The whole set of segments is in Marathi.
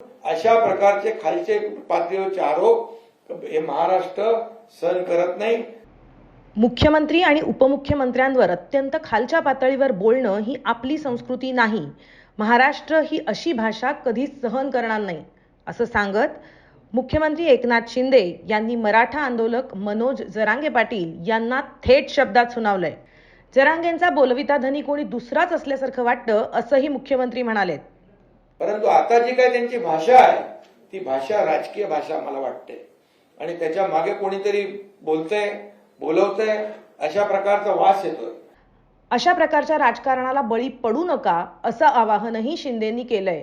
अशा प्रकारचे खालचे पातळीवरचे आरोप हे महाराष्ट्र सहन करत नाही. मुख्यमंत्री आणि उपमुख्यमंत्र्यांवर अत्यंत खालच्या पातळीवर बोलणं ही आपली संस्कृती नाही. महाराष्ट्र ही अशी भाषा कधीच सहन करणार नाही असं सांगत मुख्यमंत्री एकनाथ शिंदे यांनी मराठा आंदोलक मनोज जरांगे पाटील यांना थेट शब्दात सुनावलंय. जरांगेंचा बोलविता धनी कोणी दुसराच असल्यासारखं वाटतं असंही मुख्यमंत्री म्हणालेत. परंतु आता जी काय त्यांची भाषा आहे ती भाषा राजकीय भाषा मला वाटते. आणि त्याच्यामागे कोणीतरी बोलतंय बोलवतंय अशा प्रकारचा वास येतोय. अशा प्रकारच्या राजकारणाला बळी पडू नका असं आवाहनही शिंदेंनी केलंय.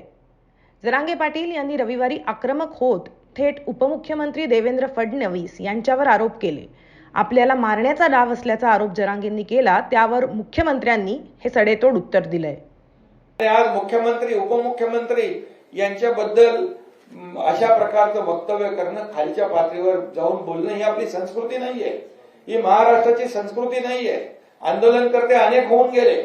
जरांगे पाटील यांनी रविवारी आक्रमक होत थेट उपमुख्यमंत्री देवेंद्र फडणवीस यांच्यावर आरोप केले. आपल्याला मारण्याचा डाव असल्याचा आरोप जरांगेंनी केला त्यावर मुख्यमंत्र्यांनी हे सडेतोड उत्तर दिलंय. आज मुख्यमंत्री उपमुख्यमंत्री यांच्याबद्दल अशा प्रकारचं वक्तव्य करणं खालच्या पातळीवर जाऊन बोलणं ही आपली संस्कृती नाहीये. ही महाराष्ट्राची संस्कृती नाहीये. आंदोलनकर्ते अनेक होऊन गेले.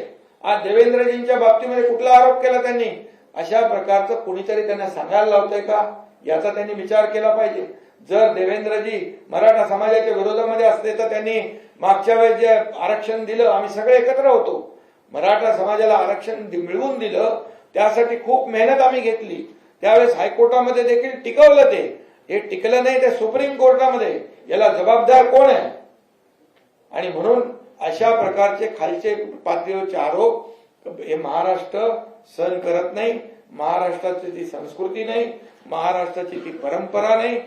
आज देवेंद्रजींच्या बाबतीमध्ये कुठला आरोप केला त्यांनी? अशा प्रकारचं कुणीतरी त्यांना सांगायला लावतंय का? याचा त्यांनी विचार केला पाहिजे. जर देवेंद्रजी मराठा समाजाच्या विरोधामध्ये असते तर त्यांनी मागच्या वेळेस जे आरक्षण दिलं आम्ही सगळे एकत्र होतो. मराठा समाजाला आरक्षण मिळवून दिलं त्यासाठी खूप मेहनत आम्ही घेतली. त्यावेळेस हायकोर्टामध्ये देखील टिकवलं ते. हे टिकलं नाही ते सुप्रीम कोर्टामध्ये. याला जबाबदार कोण आहे? आणि म्हणून अशा प्रकारचे खालचे पातळीवरचे आरोप हे महाराष्ट्र सहन करत नाही. महाराष्ट्राची ती संस्कृती नाही. महाराष्ट्राची ती परंपरा नाही.